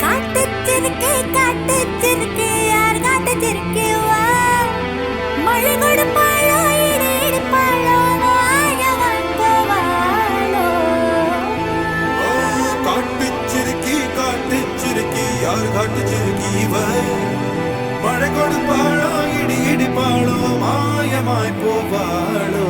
காட்டுச்சிருக்கு காட்டுச்சிருக்கு யார் காட்டுச்சிருக்கு? வா. மழை யார் காட்டுச்சிருக்கி இவ மழை கொடுப்பாளோ இடி இடிப்பாளோ மாயமாய் போவாளோ.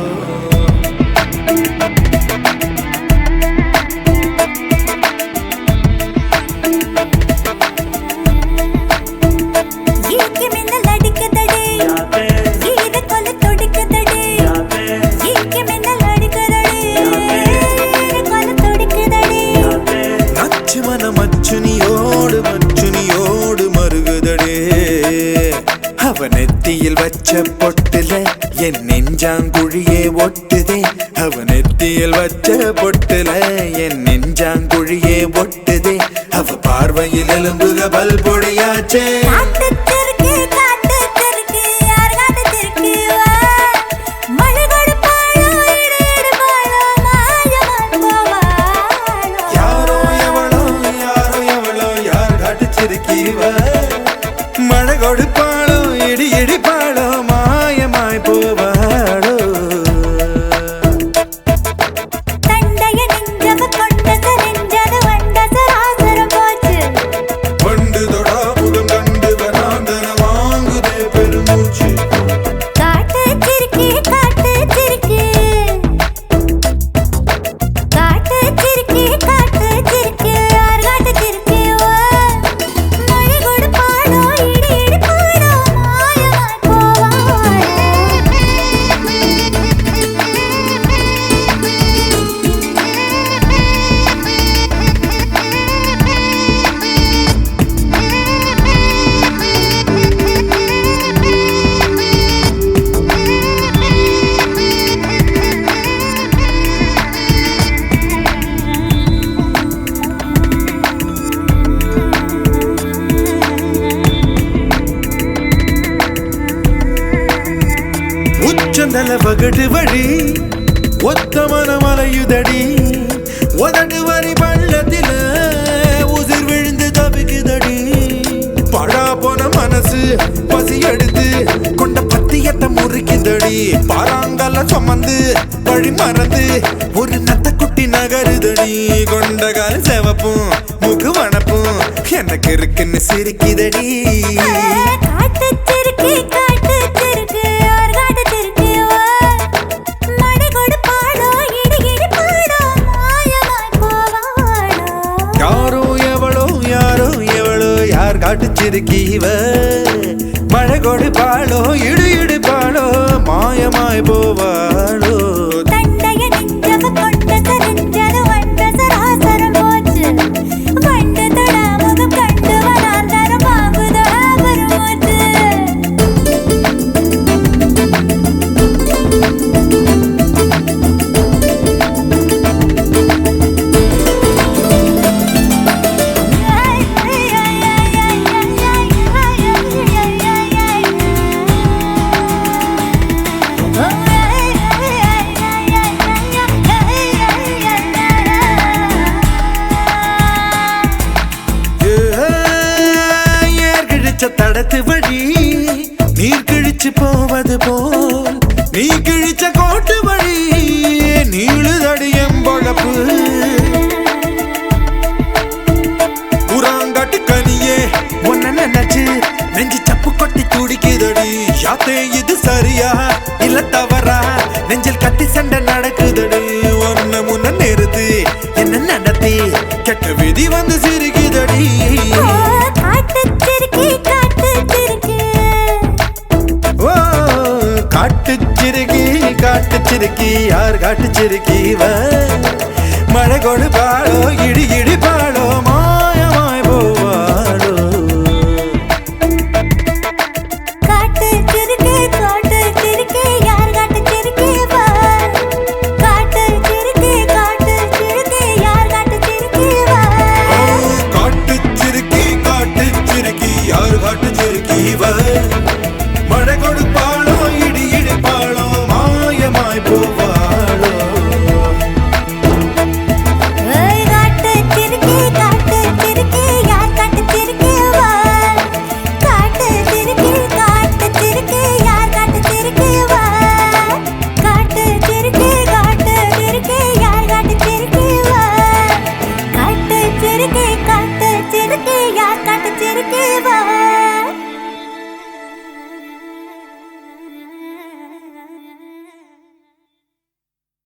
மருகுதடே நெத்தியில் வச்ச பொட்டுல என் நெஞ்சாங்குழியே ஒட்டுதே. அவ நெத்தியில் வச்ச பொட்டுல என் நெஞ்சாங்குழியே ஒட்டுதே. அவ பார்வையில் எலும்புக பல் உச்சந்தல பகடு வழி. ஒத்த மனமலையுதடி. உதடு வரி பள்ளத்தில உதிர் விழுந்து தவிக்குதடி. பழா போன மனசு பசி எடுத்து கொண்ட பத்தியத்தை முறிக்குதடி. பாறாங்கல்ல சுமந்து வழி மறந்து ஒரு நத்த குட்டி நகருதடி. கொண்ட கால செவப்பும் முகு வனப்பும் எனக்கு இருக்குன்னு சிரிக்குதடி. யார் காட்டுச்சிருக்கீவ? மழை கொடுப்பாளோ இடு இடுப்பாளோ மாயமாய் போவா. கிழிச்ச தடத்து வழி நீர் கிழிச்சு போவது போல். நீ கிழிச்ச கோட்டு வழி நீளுதடியம் பொழப்பு புறாங்காட்டு கனியே ஒன்ன நினைச்சு நெஞ்சு சப்பு கொட்டி துடிக்குதடி. யாத்தே இது சரியா? இல்ல தவறா? நெஞ்சில் கத்தி காட்டுச்சிருக்கி காட்டுச்சிருக்கி யார் காட்டுச்சிருக்கி வ மழை கொடு கொடுப்பாளோ இடி இடி இடிப்பாளோ